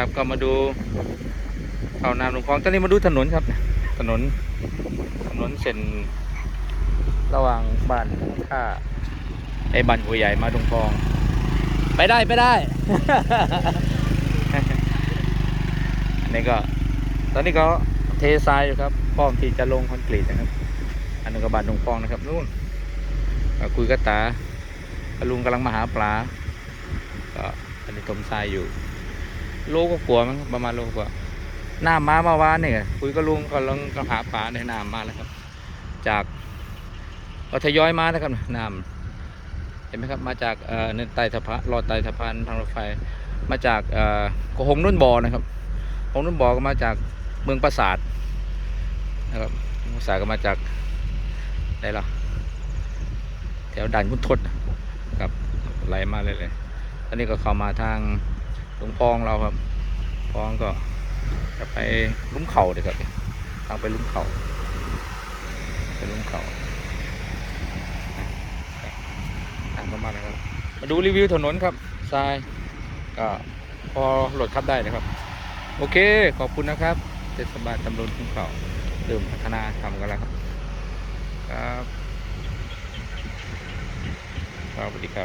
ครับก็มาดูเอาน้ำลงคลองตอนนี้มาดูถนนครับ ถนนถนนเส้นระหว่างบ้านท่าไอ้บ้านหัวใหญ่มาตรงคลอง ไปได้ไปได้อันนี้ก็ ตอนนี้ก็เททรายอยู่ครับพร้อมที่จะลงคอนกรีตนะครับ อันนี้ก็บ้านตรงคลองนะครับนู่นก็คุยกับตาลุงกำลังมาหาปลาก็อันนี้ถมทรายอยู่ โลก็กลัวมั้งประมาณโลกว่าหน้ำมามื่อวานเนี่ยคุยกับลุงก็ลังก็หาปลาในน้ำมาแล้วครับ จากเราทยอยมานะครับน้ำเห็นไหมครับมาจากเอ่อในใต้สะพานรอดใต้สะพานทางรถไฟ มาจากเอ่อกหงนุ่นบ่อนะครับหงนุ่นบ่อก็มาจากเมืองปราสาทนะครับปราสาทก็มาจากไหนล่ะแถวด่านคุณทศนะครับไหลมาเลยเลยตอนนี้ก็เข้ามาทาง หลวงพองเราครับ พองก็จะไปลุ้มเข่าเดี๋ยวครับทางไปลุ้มเข่าไปลุ้มเขาทางประมาณนะครับ มาดูรีวิวถนนครับทรายก็พอโหลดขับได้นะครับ โอเค ขอบคุณนะครับเทศบาลตำบลคุ้งเข่าเริ่มพัฒนาทำกันแล้วครับ ครับสวัสดีครับ